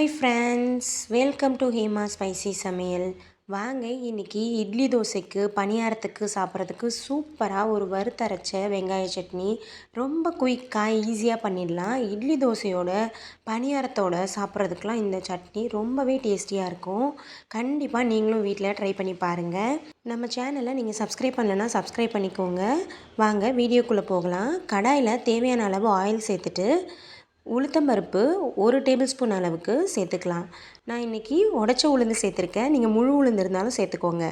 Hi friends welcome to Hema spicy சமையல் வாங்க இன்றைக்கி இட்லி தோசைக்கு பணியாரத்துக்கு சாப்பிட்றதுக்கு சூப்பராக ஒரு வறுத்தரைச்ச வெங்காய சட்னி. ரொம்ப குயிக்காக ஈஸியாக பண்ணிடலாம். இட்லி தோசையோட பணியாரத்தோட சாப்பிட்றதுக்கெலாம் இந்த சட்னி ரொம்பவே டேஸ்டியாக இருக்கும். கண்டிப்பாக நீங்களும் வீட்டில் ட்ரை பண்ணி பாருங்கள் நம்ம சேனலை நீங்கள் சப்ஸ்கிரைப் பண்ணலைன்னா சப்ஸ்கிரைப் பண்ணிக்கோங்க. வாங்க வீடியோக்குள்ளே போகலாம். கடாயில் தேவையான அளவு ஆயில் சேர்த்துட்டு உளுத்தம்பருப்பு ஒரு டேபிள் ஸ்பூன் அளவுக்கு சேர்த்துக்கலாம். நான் இன்றைக்கி உடச்ச உளுந்து சேர்த்துருக்கேன். நீங்கள் முழு உளுந்து இருந்தாலும் சேர்த்துக்கோங்க.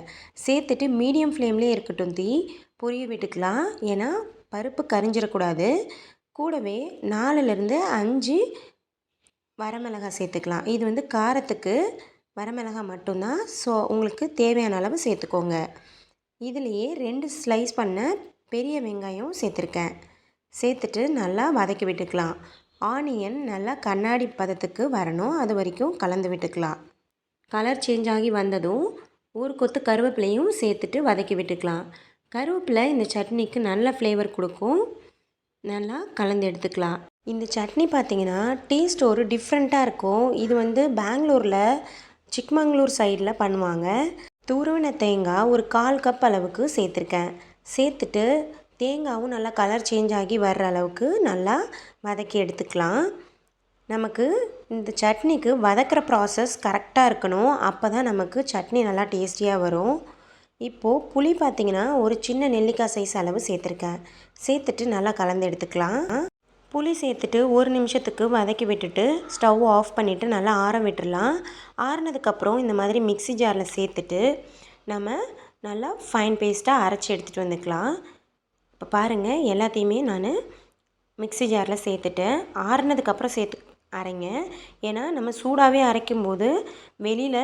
சேர்த்துட்டு மீடியம் ஃப்ளேம்லேயே இருக்கட்டும் தீ. பொரிய விட்டுக்கலாம். ஏன்னா பருப்பு கரிஞ்சிடக்கூடாது. கூடவே நாலுலேருந்து அஞ்சு வரமிளகாய் சேர்த்துக்கலாம். இது வந்து காரத்துக்கு வரமிளகாய் மட்டும்தான். ஸோ உங்களுக்கு தேவையான அளவு சேர்த்துக்கோங்க. இதுலேயே ரெண்டு ஸ்லைஸ் பண்ண பெரிய வெங்காயம் சேர்த்துருக்கேன். சேர்த்துட்டு நல்லா வதக்கி விட்டுக்கலாம். ஆனியன் நல்லா கண்ணாடி பதத்துக்கு வரணும். அது வரைக்கும் கலந்து விட்டுக்கலாம். கலர் சேஞ்ச் ஆகி வந்ததும் ஒரு கொத்து கருவேப்பிலையும் சேர்த்துட்டு வதக்கி விட்டுக்கலாம். கருவேப்பிலை இந்த சட்னிக்கு நல்ல ஃப்ளேவர் கொடுக்கும். நல்லா கலந்து எடுத்துக்கலாம். இந்த சட்னி பார்த்திங்கன்னா டேஸ்ட் ஒரு டிஃப்ரெண்ட்டாக இருக்கும். இது வந்து பெங்களூரில் சிக்மங்களூர் சைடில் பண்ணுவாங்க. துருவின தேங்காய் ஒரு கால் கப் அளவுக்கு சேர்த்துருக்கேன். சேர்த்துட்டு தேங்காயும் நல்லா கலர் சேஞ்ச் ஆகி வர்ற அளவுக்கு நல்லா வதக்கி எடுத்துக்கலாம். நமக்கு இந்த சட்னிக்கு வதக்கிற ப்ராசஸ் கரெக்டாக இருக்கணும். அப்போ தான் நமக்கு சட்னி நல்லா டேஸ்டியாக வரும். இப்போது புளி பார்த்திங்கன்னா ஒரு சின்ன நெல்லிக்காய் சைஸ் அளவு சேர்த்துருக்கேன். சேர்த்துட்டு நல்லா கலந்து எடுத்துக்கலாம். புளி சேர்த்துட்டு ஒரு நிமிஷத்துக்கு வதக்கி விட்டுட்டு ஸ்டவ் ஆஃப் பண்ணிவிட்டு நல்லா ஆற விட்டுடலாம் ஆறினதுக்கப்புறம் இந்த மாதிரி மிக்சி ஜாரில் சேர்த்துட்டு நம்ம நல்லா ஃபைன் பேஸ்ட்டாக அரைச்சி எடுத்துகிட்டு வந்துக்கலாம். இப்போ பாருங்கள் எல்லாத்தையுமே நான் மிக்சி ஜாரில் சேர்த்துட்டேன் ஆறுனதுக்கப்புறம் சேர்த்து அரைங்க. ஏன்னா நம்ம சூடாகவே அரைக்கும்போது வெளியில்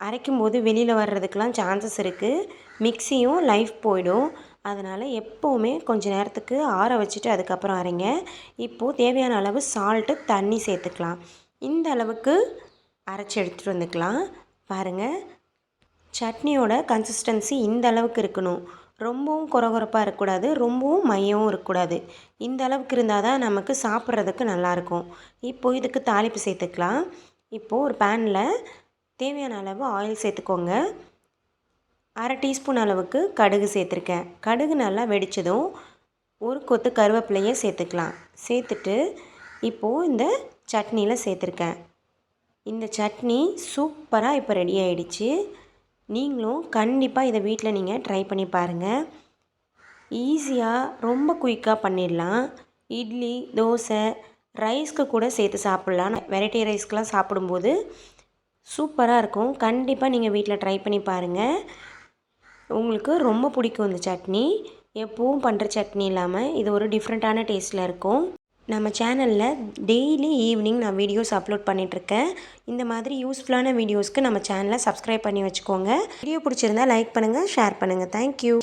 அரைக்கும்போது வெளியில் வர்றதுக்கெலாம் சான்சஸ் இருக்குது மிக்சியும் லைஃப் போயிடும். அதனால் எப்போவுமே கொஞ்சம் நேரத்துக்கு ஆற வச்சுட்டு அதுக்கப்புறம் அரைங்க. இப்போது தேவையான அளவு சால்ட்டு தண்ணி சேர்த்துக்கலாம். இந்த அளவுக்கு அரைச்சி எடுத்துகிட்டு வந்துக்கலாம். பாருங்கள் சட்னியோட கன்சிஸ்டன்சி இந்த அளவுக்கு இருக்கணும். ரொம்பவும் கொரகொரப்பாக இருக்கக்கூடாது ரொம்பவும் மையவும் இருக்கக்கூடாது. இந்த அளவுக்கு இருந்தால் தான் நமக்கு சாப்பிட்றதுக்கு நல்லாயிருக்கும். இப்போது இதுக்கு தாளிப்பு சேர்த்துக்கலாம். இப்போது ஒரு பேனில் தேவையான அளவு ஆயில் சேர்த்துக்கோங்க. அரை டீஸ்பூன் அளவுக்கு கடுகு சேர்த்துருக்கேன். கடுகு நல்லா வெடித்ததும் ஒரு கொத்து கருவேப்பிலையை சேர்த்துக்கலாம். சேர்த்துட்டு இப்போது இந்த சட்னியில் சேர்த்துருக்கேன். இந்த சட்னி சூப்பராக இப்போ ரெடி ஆகிடுச்சி நீங்களும் கண்டிப்பாக இதை வீட்டில் நீங்கள் ட்ரை பண்ணி பாருங்கள் ஈஸியாக ரொம்ப குயிக்காக பண்ணிடலாம். இட்லி தோசை ரைஸ்க்கு கூட சேர்த்து சாப்பிட்லாம். வெரைட்டி ரைஸ்க்கெலாம் சாப்பிடும்போது சூப்பராக இருக்கும். கண்டிப்பாக நீங்கள் வீட்டில் ட்ரை பண்ணி பாருங்கள் உங்களுக்கு ரொம்ப பிடிக்கும் இந்த சட்னி. எப்பவும் பண்ணுற சட்னி இல்லாமல் இது ஒரு டிஃப்ரெண்ட்டான டேஸ்ட்டில் இருக்கும். நம்ம சேனலில் டெய்லி ஈவினிங் நான் வீடியோஸ் அப்லோட் பண்ணிகிட்ருக்கேன் இந்த மாதிரி யூஸ்ஃபுல்லான வீடியோஸ்க்கு நம்ம சேனலை சப்ஸ்கிரைப் பண்ணி வச்சுக்கோங்க. வீடியோ பிடிச்சிருந்தா லைக் பண்ணுங்கள் ஷேர் பண்ணுங்கள் தேங்க்யூ